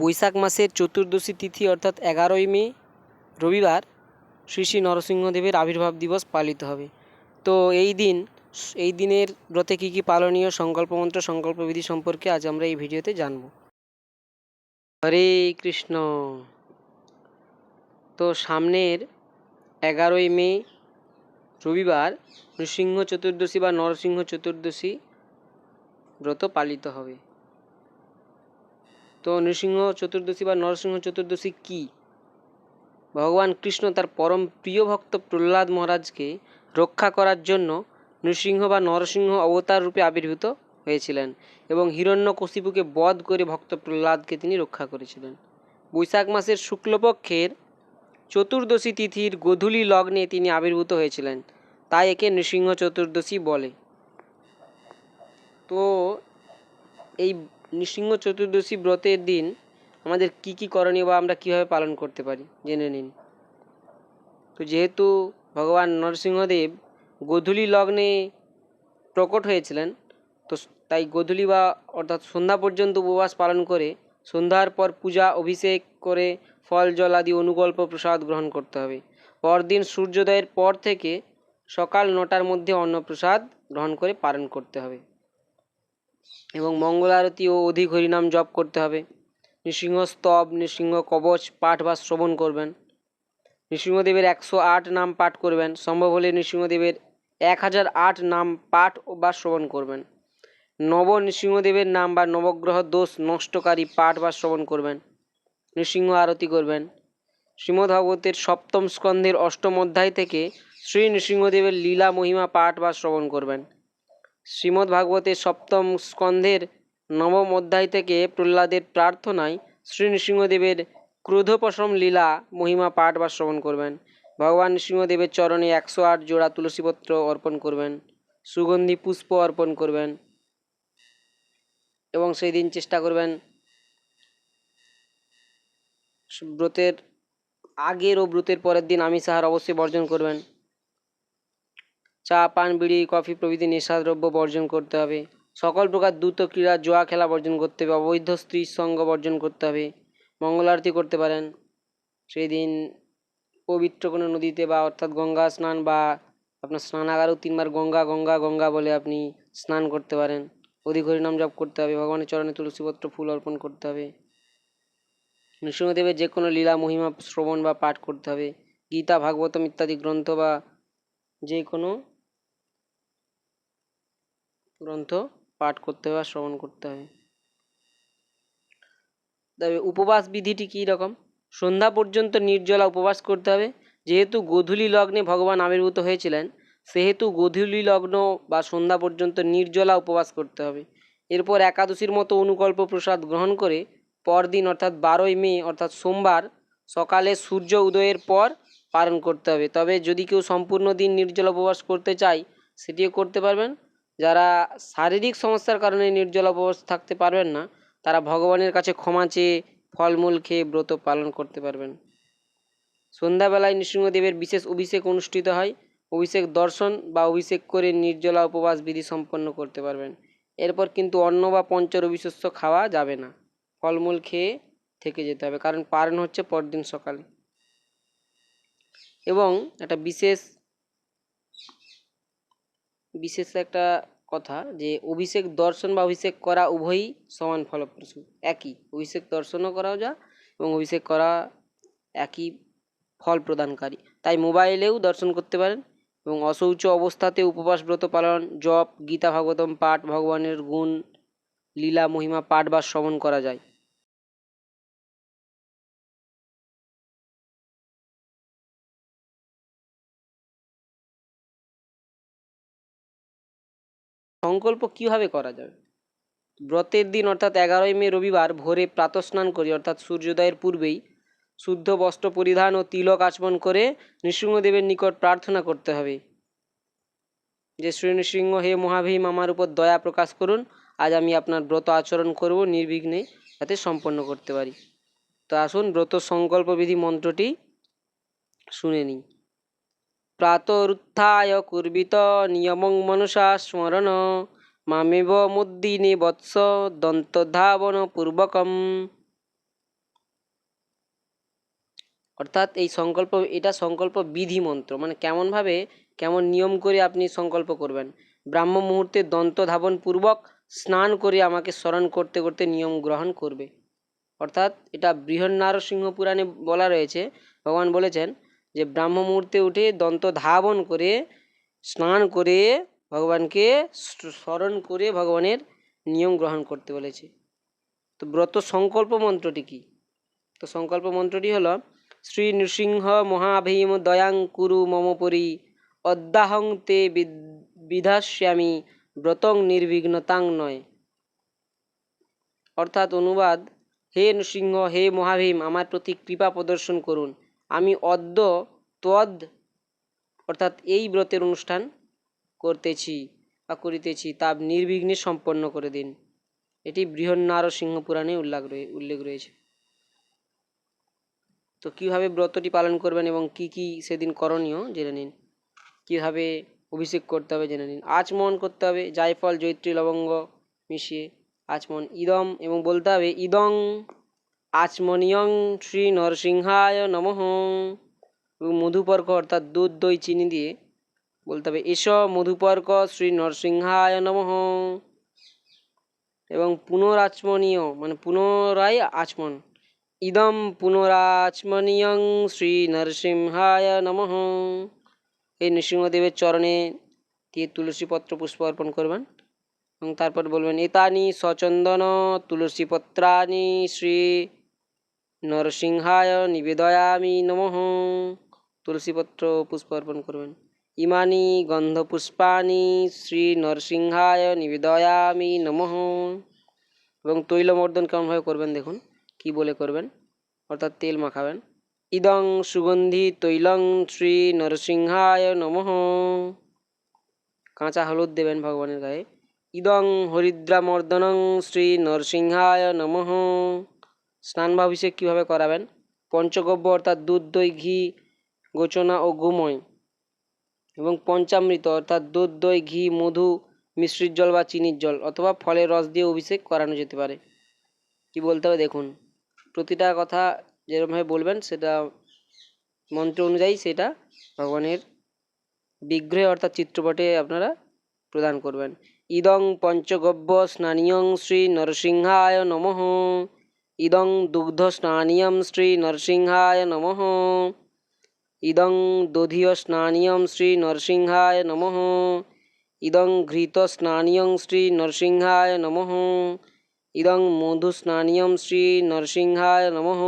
বৈশাখ মাসের চতুর্দশী তিথি অর্থাৎ এগারোই মে, রবিবার শ্রী শ্রী নরসিংহদেবের আবির্ভাব দিবস পালিত হবে। তো এই দিন, এই দিনের ব্রতে কী কী পালনীয় সংকল্প মন্ত্র সংকল্প বিধি সম্পর্কে আজ আমরা এই ভিডিওতে জানব। হরে কৃষ্ণ। তো সামনের এগারোই মে, রবিবার নৃসিংহ চতুর্দশী বা নরসিংহ চতুর্দশী ব্রত পালিত হবে। তো নৃসিংহ চতুর্দশী বা নরসিংহ চতুর্দশী কি? ভগবান কৃষ্ণ তার পরম প্রিয় ভক্ত প্রহ্লাদ মহারাজকে রক্ষা করার জন্য নৃসিংহ বা নরসিংহ অবতার রূপে আবির্ভূত হয়েছিলেন এবং হিরণ্যকশিপুকে বধ করে ভক্ত প্রহ্লাদকে তিনি রক্ষা করেছিলেন। বৈশাখ মাসের শুক্লপক্ষের চতুর্দশী তিথির গোধূলি লগ্নে তিনি আবির্ভূত হয়েছিলেন, তাই একে নৃসিংহ চতুর্দশী বলে। তো এই নৃসিংহ চতুর্দশী ব্রতের দিন আমাদের কি কি করণীয় বা আমরা কীভাবে পালন করতে পারি? জেনে নিন। তো যেহেতু ভগবান নরসিংহদেব গোধূলি লগ্নে প্রকট হয়েছিলেন, তো তাই গোধূলি বা অর্থাৎ সন্ধ্যা পর্যন্ত উপবাস পালন করে সন্ধ্যার পর পূজা, অভিষেক করে ফল, জল আদি অনুকল্প প্রসাদ গ্রহণ করতে হবে। পরদিন সূর্যোদয়ের পর থেকে সকাল নটার মধ্যে অন্নপ্রসাদ গ্রহণ করে পালন করতে হবে। এবং মঙ্গল আরতি ও অধিক হরিনাম জপ করতে হবে। নৃসিংহ স্তব নৃসিংহ কবচ পাঠ বা শ্রবণ করবেন। নৃসিংহদেবের একশো আট নাম পাঠ করবেন। সম্ভব হলে নৃসিংহদেবের এক হাজার আট নাম পাঠ বা শ্রবণ করবেন। নব নৃসিংহদেবের নাম বা নবগ্রহ দোষ নষ্টকারী পাঠ বা শ্রবণ করবেন। নৃসিংহ আরতি করবেন। শ্রীমদ্ভাগবতের সপ্তম স্কন্ধের অষ্টম অধ্যায় থেকে শ্রী নৃসিংহদেবের লীলা মহিমা পাঠ বা শ্রবণ করবেন। শ্রীমদ্ ভাগবতের সপ্তম স্কন্ধের নবম অধ্যায় থেকে প্রহ্লাদের প্রার্থনায় শ্রী নৃসিংহদেবের ক্রোধোপশম লীলা মহিমা পাঠ বা শ্রবণ করবেন। ভগবান নৃসিংহদেবের চরণে একশো আট জোড়া তুলসীপত্র অর্পণ করবেন। সুগন্ধি পুষ্প অর্পণ করবেন। এবং সেই দিন চেষ্টা করবেন ব্রতের আগের ও ব্রতের পরের দিন আমিষ আহার অবশ্যই বর্জন করবেন। চা, পান, বিড়ি, কফি প্রভৃতি নেশাদ্রব্য বর্জন করতে হবে। সকল প্রকার দ্রুত ক্রীড়া, জোয়া খেলা বর্জন করতে হবে, অবৈধ স্ত্রীর সঙ্গ বর্জন করতে হবে। মঙ্গল আরতি করতে পারেন। সেই দিন পবিত্র কোনো নদীতে বা অর্থাৎ গঙ্গা স্নান বা আপনার স্নানাগারেও তিনবার গঙ্গা গঙ্গা গঙ্গা বলে আপনি স্নান করতে পারেন। অধিক হরিনাম জপ করতে হবে, ভগবানের চরণে তুলসীপত্র ফুল অর্পণ করতে হবে। নৃসিংহদেবের যে কোনো লীলা, মহিমা, শ্রবণ বা পাঠ করতে হবে। গীতা, ভাগবতম ইত্যাদি গ্রন্থ বা যে কোনো গ্রন্থ পাঠ করতে হবে বা শ্রবণ করতে হবে তবে উপবাস বিধিটি কী রকম? সন্ধ্যা পর্যন্ত নির্জলা উপবাস করতে হবে। যেহেতু গোধূলি লগ্নে ভগবান আবির্ভূত হয়েছিলেন, সেহেতু গোধূলি লগ্ন বা সন্ধ্যা পর্যন্ত নির্জলা উপবাস করতে হবে। এরপর একাদশীর মতো অনুকল্প প্রসাদ গ্রহণ করে পরদিন অর্থাৎ বারোই মে, অর্থাৎ সোমবার সকালে সূর্য উদয়ের পর পালন করতে হবে। তবে যদি কেউ সম্পূর্ণ দিন নির্জলা উপবাস করতে চায়, সেটিও করতে পারবেন। যারা শারীরিক সমস্যার কারণে নির্জলা উপবাস থাকতে পারবেন না, তারা ভগবানের কাছে ক্ষমা চেয়ে ফলমূল খেয়ে ব্রত পালন করতে পারবেন। সন্ধ্যাবেলায় নৃসিংহদেবের বিশেষ অভিষেক অনুষ্ঠিত হয়। অভিষেক দর্শন বা অভিষেক করে নির্জলা উপবাস বিধি সম্পন্ন করতে পারবেন। এরপর কিন্তু অন্ন বা পঞ্চর অবিশস্য খাওয়া যাবে না। ফলমূল খেয়ে থেকে যেতে হবে, কারণ পালন হচ্ছে পরদিন সকালে। এবং একটা বিশেষ বিশেষ একটা কথা যে অভিষেক দর্শন বা অভিষেক করা উভয়ই সমান ফলপ্রসূ, একই। অভিষেক দর্শনও করাও যা এবং অভিষেক করা একই ফল প্রদানকারী। তাই মোবাইলেও দর্শন করতে পারেন এবং অশৌচ অবস্থাতে উপবাস ব্রত পালন, জপ, গীতা, ভাগবতম পাঠ, ভগবানের গুণ, লীলা, মহিমা, পাঠ বা শ্রবণ করা যায়। সংকল্প কীভাবে করা যাবে? ব্রতের দিন অর্থাৎ এগারোই মে রবিবার ভোরে প্রাতঃস্নান করি, অর্থাৎ সূর্যোদয়ের পূর্বেই শুদ্ধ বস্ত্র পরিধান ও তিলক আচমন করে নৃসিংহদেবের নিকট প্রার্থনা করতে হবে। যে শ্রী নৃসিংহ, হে মহাভীম, আমার উপর দয়া প্রকাশ করুন। আজ আমি আপনার ব্রত আচরণ করব, নির্বিঘ্নে যাতে সম্পন্ন করতে পারি। তো আসুন ব্রত সংকল্প বিধি মন্ত্রটি শুনে নিই। প্রাতরুত্থায় কুর্বিত নিয়মং মনসা স্মরণ। মামেব মুদ্দিনে বৎস দন্তধাবন পূর্বকম। অর্থাৎ এই সংকল্প, এটা সংকল্প বিধি মন্ত্র মানে কেমনভাবে, কেমন নিয়ম করে আপনি সংকল্প করবেন। ব্রাহ্ম মুহূর্তে দন্ত ধাবন পূর্বক স্নান করে আমাকে স্মরণ করতে করতে নিয়ম গ্রহণ করবে। অর্থাৎ এটা বৃহন্নারসিংহ পুরাণে বলা রয়েছে। ভগবান বলেছেন যে ব্রাহ্ম মুহূর্তে উঠে দন্ত ধাবন করে, স্নান করে ভগবানকে স্মরণ করে ভগবানের নিয়ম গ্রহণ করতে বলেছে। তো ব্রত সংকল্প মন্ত্রটি কি? তো সংকল্প মন্ত্রটি হলো, শ্রী নৃসিংহ মহাভীম দয়াং কুরু মম পরি, অদ্যাহং তে বিধাস্যামি, ব্রতং নির্বিঘ্নতাং নয়। অর্থাৎ অনুবাদ, হে নৃসিংহ, হে মহাভীম, আমার প্রতি কৃপা প্রদর্শন করুন। আমি অদ্য তদ অর্থাৎ এই ব্রতের অনুষ্ঠান করতেছি বা করিতেছি, তা নির্বিঘ্নে সম্পন্ন করে দিন। এটি বৃহন্নারসিংহ পুরাণে উল্লেখ উল্লেখ রয়েছে। তো কীভাবে ব্রতটি পালন করবেন এবং কি কি সেদিন করণীয় জেনে নিন। কীভাবে অভিষেক করতে হবে জেনে নিন। আচমন করতে হবে, জায়ফল জৈত্রী লবঙ্গ মিশিয়ে আচমন, ইদম এবং বলতে হবে, ইদং। আচমনিয়ং শ্রী নরসিংহায় নমঃ মধুপর্ক অর্থাৎ দুধ, দই, চিনি দিয়ে বলতে হবে। এস মধুপর্ক শ্রী নরসিংহায় নমঃ। এবং পুনরাচমনীয় মানে পুনরায় আচমন। ইদম পুনরাচমনীয়ং শ্রী নরসিংহায় নমঃ। এই নৃসিংহদেবের চরণে দিয়ে তুলসী পত্র পুষ্প অর্পণ করবেন। এবং তারপর বলবেন, এতানি সচন্দন তুলসী পত্রানি শ্রী নরসিংহায় নিবেদয়ামি নমঃ। তুলসীপত্র পুষ্প অর্পণ করবেন। ইমানি গন্ধপুষ্পানি শ্রী নরসিংহায় নিবেদয়ামি নমঃ। এবং তৈলমর্দন কেমনভাবে করবেন দেখুন, কি বলে করবেন, অর্থাৎ তেল মাখাবেন। ইদং সুগন্ধি তৈলং শ্রী নরসিংহায় নমঃ। কাঁচা হলুদ দেবেন ভগবানের গায়ে। ইদং হরিদ্রামর্দনং শ্রী নরসিংহায় নমঃ। স্নান বা অভিষেক কীভাবে করাবেন? পঞ্চগব্য অর্থাৎ দুধ, দই, ঘি, গোচনা ও গুময়। এবং পঞ্চামৃত অর্থাৎ দুধ, দই, ঘি, মধু, মিশ্রিত জল বা চিনির জল অথবা ফলের রস দিয়ে অভিষেক করানো যেতে পারে। কি বলতে হবে? দেখুন, প্রতিটা কথা যেরকমভাবে বলবেন, সেটা মন্ত্র অনুযায়ী সেটা ভগবানের বিগ্রহে অর্থাৎ চিত্রপটে আপনারা প্রদান করবেন। ইদং পঞ্চগব্য স্নানীয়ং শ্রী নরসিংহায় নমঃ। ইদং দুগ্ধ স্নানীয়ম শ্রী নরসিংহায় নমঃ। ইদং দধিয় স্নানীয়ম শ্রী নরসিংহায় নমঃ। ইদং ঘৃত স্নানীয়ং শ্রী নরসিংহায় নমঃ। ইদং মধু স্নানীয়ম শ্রী নরসিংহায় নমঃ।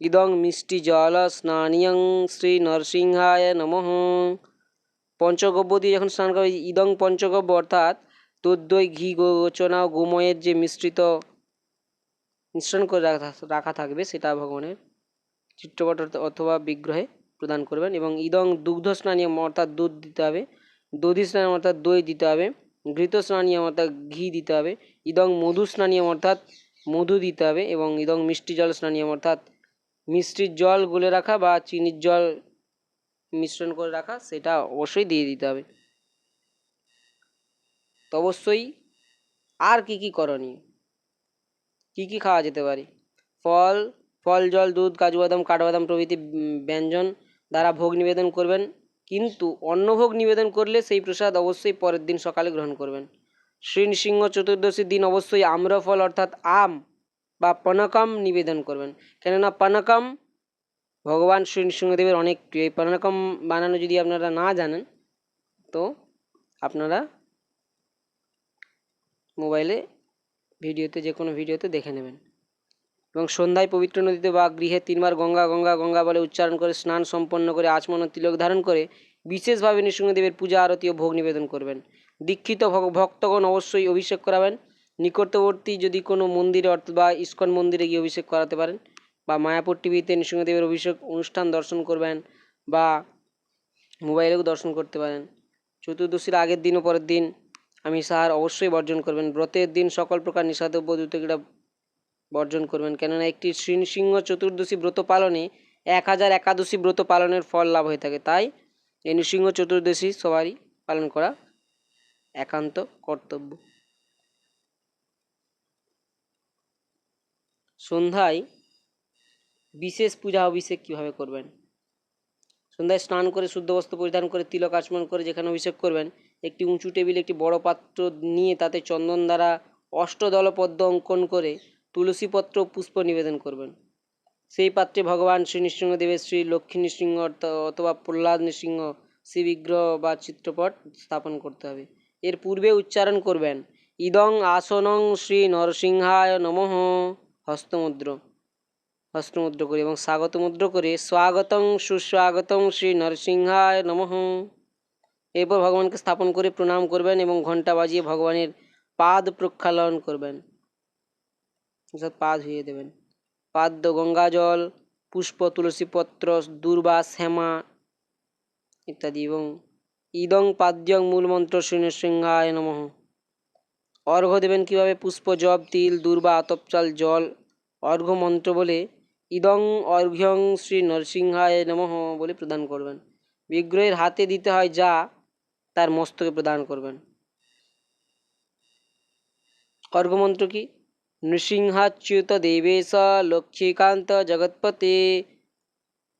ইদং মিষ্টি জল স্নানীয়ং শ্রী নরসিংহায় নমঃ। পঞ্চগব্য দিয়ে যখন স্নান করবে ইদং পঞ্চগব্য অর্থাৎ দুধ ঘি গোচনা গোময়ের যে মিশ্রিত মিশ্রণ করে রাখা থাকবে সেটা ভগবানের চিত্রপট অথবা বিগ্রহে প্রদান করবেন এবং ইদং দুগ্ধ স্নানীয়ম অর্থাৎ দুধ দিতে হবে, দধি স্নানীয় অর্থাৎ দই দিতে হবে, ঘৃত স্নানীয়ম অর্থাৎ ঘি দিতে হবে, ইদং মধু স্নানীয়ম অর্থাৎ মধু দিতে হবে এবং ইদং মিষ্টি জল স্নানীয়ম অর্থাৎ মিষ্টির জল গুলে রাখা বা চিনির জল মিশ্রণ করে রাখা সেটা অবশ্যই দিয়ে দিতে হবে। তো অবশ্যই আর কি কি করণীয়? কি কি খাওয়া যেতে পারে? ফল ফল, জল, দুধ, কাজু বাদাম, কাঠবাদাম প্রভৃতি ব্যঞ্জন দ্বারা ভোগ নিবেদন করবেন। কিন্তু অন্নভোগ নিবেদন করলে সেই প্রসাদ অবশ্যই পরের দিন সকালে গ্রহণ করবেন। শ্রী চতুর্দশীর দিন অবশ্যই আম্রফল অর্থাৎ আম বা পনকম নিবেদন করবেন। কেননা পনকম, ভগবান শ্রী নৃসিংহদেবের অনেক প্রিয়। এই পনকম বানানো যদি আপনারা না জানেন, তো আপনারা মোবাইলে ভিডিওতে, যে কোনো ভিডিওতে দেখে নেবেন। এবং সন্ধ্যায় পবিত্র নদীতে বা গৃহে তিনবার গঙ্গা গঙ্গা গঙ্গা বলে উচ্চারণ করে, স্নান সম্পন্ন করে, আচমন তিলক ধারণ করে, বিশেষভাবে নৃসিংহদেবের পূজা, আরতি ও ভোগ নিবেদন করবেন। দীক্ষিত ভক্তগণ অবশ্যই অভিষেক করাবেন। নিকটবর্তী যদি কোনো মন্দিরে অর্থ- বা ইস্কন মন্দিরে গিয়ে অভিষেক করাতে পারেন বা মায়াপুর টিভিতে নৃসিংহদেবের অভিষেক অনুষ্ঠান দর্শন করবেন বা মোবাইলেও দর্শন করতে পারেন। চতুর্দশীর আগের দিন ও পরের দিন আমি সাহার অবশ্যই বর্জন করবেন। ব্রতের দিন সকল প্রকার নিষাদ্রব্য দুতকিটা বর্জন করবেন। কেননা একটি সিংহ চতুর্দশী ব্রত পালনে এক হাজার একাদশী ব্রত পালনের ফল লাভ হয়ে থাকে। তাই এই নৃসিংহ চতুর্দশী সবারই পালন করা একান্ত কর্তব্য। সন্ধ্যায় বিশেষ পূজা অভিষেক কীভাবে করবেন? সন্ধ্যায় স্নান করে, শুদ্ধ বস্ত্র পরিধান করে, তিলক আচমন করে যেখানে অভিষেক করবেন, একটি উঁচু টেবিল একটি বড় পাত্র নিয়ে তাতে চন্দন দ্বারা অষ্টদল পদ্ম অঙ্কন করে তুলসীপত্র পুষ্প নিবেদন করবেন। সেই পাত্রে ভগবান শ্রী নৃসিংহদেবের শ্রী লক্ষ্মী নৃসিংহ অথবা প্রহ্লাদ নৃসিংহ শ্রী বিগ্রহ বা চিত্রপট স্থাপন করতে হবে। এর পূর্বে উচ্চারণ করবেন, ইদং আসনং শ্রী নরসিংহায় নমঃ হস্তমুদ্র। হস্তমুদ্র করে এবং স্বাগত মুদ্র করে। স্বাগতং সুস্বাগতং শ্রী নরসিংহায় নমঃ। এরপর ভগবানকে স্থাপন করে প্রণাম করবেন এবং ঘণ্টা বাজিয়ে ভগবানের পাদ প্রক্ষালন করবেন। অর্থাৎ পা ধুয়ে দেবেন। পাদ্য, গঙ্গা জল, পুষ্প তুলসীপত্র দুর্বা, শ্যামা ইত্যাদি এবং ইদং পাদ্যং মূলমন্ত্র শ্রী নৃসিংহায় নমঃ। অর্ঘ্য দেবেন কীভাবে? পুষ্প, জব, তিল, দুর্বা আতপচাল জল, অর্ঘ্য মন্ত্র বলে ইদং অর্ঘ্যং শ্রী নরসিংহায় নমঃ বলে প্রদান করবেন। বিগ্রহের হাতে দিতে হয় যা তার মস্তকে প্রদান করবেন। অর্ঘ্যমন্ত্র কি? নৃসিংহাচ্যুত দেবেশ লক্ষ্মীকান্ত জগৎপতে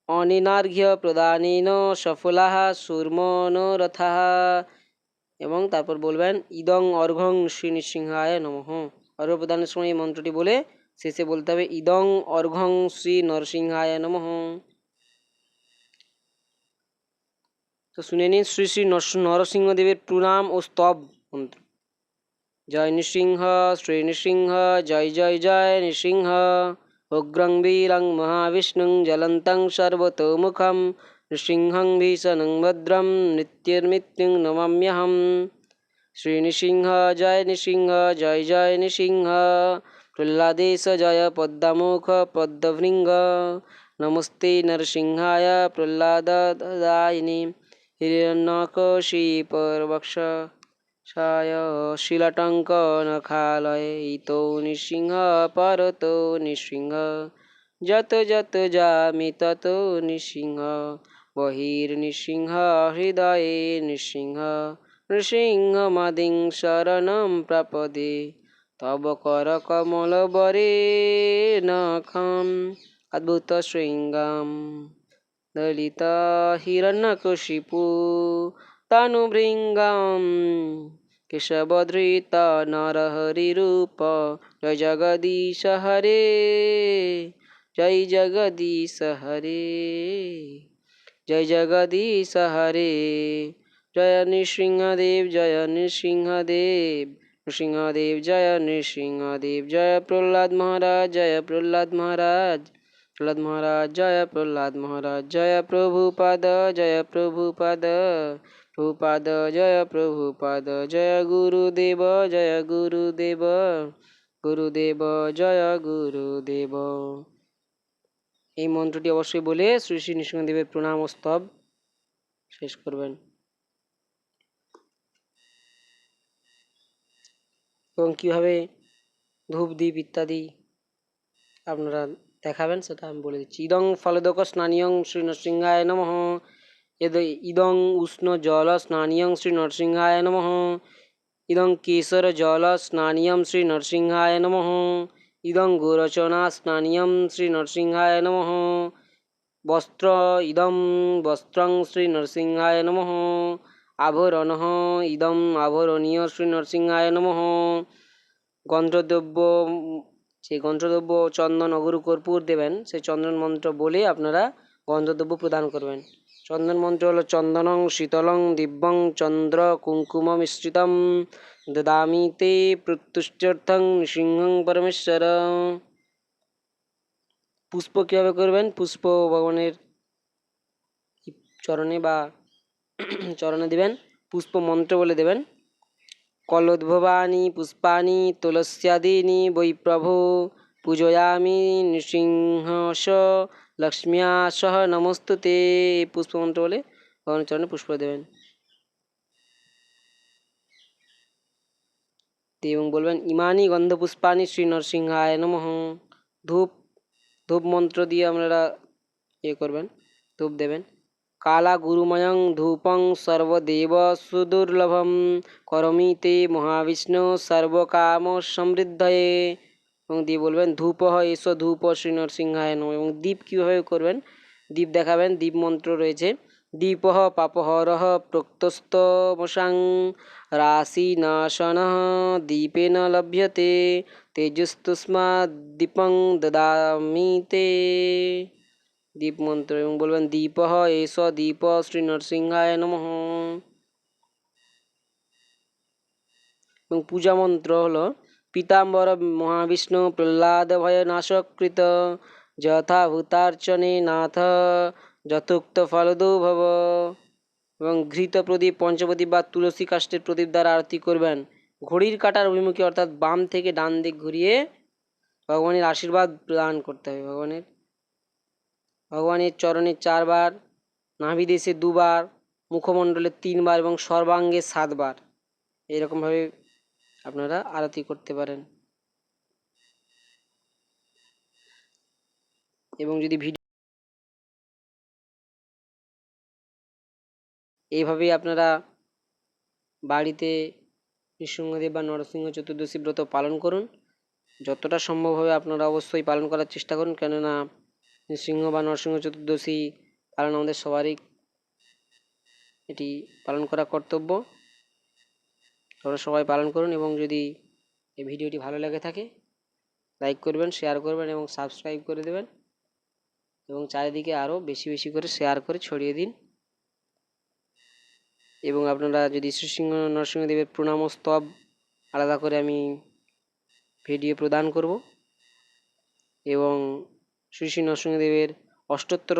অনিনার্ঘ্য প্রদানেন সফলাহ সুরমনোরথা এবং তারপর বলবেন, ইদং অর্ঘং শ্রী নৃসিংহায় নমঃ। অর্ঘ্য প্রদানের সময় এই মন্ত্রটি বলে শেষে বলতে হবে, ইদং অর্ঘং শ্রী নরসিংহায় নমঃ। তো শুনে নিন, শ্রী শ্রী নরসিংহদেবের প্রণাম ও স্তব মন্ত্র। জয় নৃসিংহ, শ্রী নৃসিংহ, জয় জয় জয় নৃসিংহ। উগ্রং বীরং মহাবিষ্ণুং জ্বলন্तं সর্বতোমুখম। নৃসিংহং ভীষণং ভদ্রম নিত্যর্মৃত্যুং নমাম্যহম। শ্রী নৃসিংহ, জয় নৃসিংহ, জয় জয় নৃসিংহ। প্রহ্লাদেশ জয় পদ্মমুখ পদ্মভৃঙ্গ নমস্তে নরসিংহায় প্রহ্লাদদায়িনী হিরণ্যকশিপর্বক্ষ ছায় শিলটঙ্ক নখালয় নৃসিংহ পরত নৃসিংহ যত যত যামি তত নৃসিংহ বহির্নৃসিংহ হৃদয়ে নৃসিংহ নৃসিংহ মাদিং শরণং প্রপদে তব কর কমল বরে নখম অদ্ভুত শৃঙ্গম। দলিত হিরণ্যকশিপু তনুভৃঙ্গম কেশবধৃত নরহরিরূপ জয় জগদীশ হরে, জয় জগদীশ হরে, জয় জগদীশ হরে, জয় নৃসিংহদেব জয় নৃসিংহদেব। নৃসিংহদেব জয় নৃসিংহদেব জয়, প্রহ্লাদ মহারাজ জয়, প্রহ্লাদ মহারাজ প্রহ্লাদ মহারাজ জয়, প্রহ্লাদ মহারাজ জয়, প্রভুপাদ জয়, প্রভুপাদ প্রভুপাদ জয় প্রভুপাদ জয়, গুরুদেব জয়, গুরুদেব গুরুদেব জয়, গুরুদেব। এই মন্ত্রটি অবশ্যই বলে শ্রী শ্রী নৃসিংহদেবের প্রণাম স্তব শেষ করবেন। এবং কীভাবে ধূপ দ্বীপ ইত্যাদি আপনারা দেখাবেন সেটা আমি বলে দিচ্ছি। ইদং ফলদক স্নানিয়ং শ্রী নরসিংহায় নমঃ। এদ ইদং উষ্ণ জল স্নানীয়ং শ্রী নরসিংহায় নমঃ। ইদং কেশর জল স্নানিয়ং শ্রী নরসিংহায় নমঃ। ইদং গোরচনা স্নানিয়ং শ্রী নরসিংহায় নমঃ। বস্ত্র ইদম বস্ত্রং শ্রী নরসিংহায় নমঃ। আভরণঃ ইদম আভরণীয় শ্রী নরসিংহায় নমঃ। গন্ধদ্রব্য যে গন্ধদ্রব্য চন্দন অগুরু কর্পূর দেবেন সেই চন্দন মন্ত্র বলে আপনারা গন্ধদ্রব্য প্রদান করবেন। চন্দন মন্ত্র হলো চন্দনং, শীতলং, দিব্যং, চন্দ্র, কুঙ্কুম মিশ্রিতম, দদামি তে প্রত্যুষ্টার্থং সিংহং পরমেশ্বর। পুষ্প কীভাবে করবেন? পুষ্প ভগবানের চরণে বা চরণে দেবেন, পুষ্প মন্ত্র বলে দেবেন। কলোদ্ভবানি পুষ্পানি তুলস্যাদীনি বৈ প্রভো পূজয়ামি নৃসিংহস লক্ষ্ম্যা সহ নমস্তুতে পুষ্পমন্ত্র বলে ভগবানের চরণে পুষ্প দেবেন। এবং বলবেন, ইমানি গন্ধপুষ্পানি শ্রী নরসিংহায় নমঃ। ধূপ ধূপ মন্ত্র দিয়ে আপনারা ইয়ে করবেন, ধূপ দেবেন। ধূপং সর্বদেব সুদুর্লভম করমি তে মহাবিষ্ণু সর্বকাম সমৃদ্ধয়ে এবং দিয়ে বলবেন, ধূপ হয়, এসো ধূপ, শ্রী নরসিংহায় নম। এবং দীপ কীভাবে করবেন? দীপ দেখাবেন, দীপ মন্ত্র রয়েছে। দীপ পাপহরহ প্রক্তস্ত মশাং, রাশি নাশন দীপেন লভ্যতে তেজস্তুষ্মা দীপং দদামি তে। দীপ মন্ত্র এবং বলবেন, দীপ এস, দীপ শ্রী নরসিংহায় নমঃ। এবং পূজা মন্ত্র হলো, পিতাম্বর মহাবিষ্ণু প্রহ্লাদ ভয় নাশকৃত যথা ভূতার্চনে নাথ, যথোক্ত ফলদো ভব এবং ঘৃত প্রদীপ, পঞ্চপ্রদীপ বা তুলসী কাষ্ঠের প্রদীপ দ্বারা আরতি করবেন। ঘড়ির কাটার অভিমুখে, অর্থাৎ বাম থেকে ডান দিক ঘুরিয়ে ভগবানের আশীর্বাদ প্রদান করতে হবে ভগবানের। ভগবানের চরণে চারবার, নাভিদেশে দুবার, মুখমণ্ডলে তিনবার এবং সর্বাঙ্গে সাতবার। এরকমভাবে আপনারা আরতি করতে পারেন। এবং যদি ভিডিও এইভাবেই আপনারা বাড়িতে নৃসিংহদেব বা নরসিংহ চতুর্দশী ব্রত পালন করুন, যতটা সম্ভব হবে আপনারা অবশ্যই পালন করার চেষ্টা করুন। কেননা নৃসিংহ বা নরসিংহ চতুর্দশী পালন আমাদের সবারই এটি পালন করা কর্তব্য। আপনারা সবাই পালন করুন এবং যদি এই ভিডিওটি ভালো লেগে থাকে, লাইক করবেন, শেয়ার করবেন এবং সাবস্ক্রাইব করে দেবেন এবং চারিদিকে আরও বেশি বেশি করে শেয়ার করে ছড়িয়ে দিন। এবং আপনারা যদি শ্রীসিংহ নরসিংহদেবের প্রণাম স্তব আলাদা করে আমি ভিডিও প্রদান করব এবং শ্রী শ্রী নরসিংহদেবের অষ্টোত্তর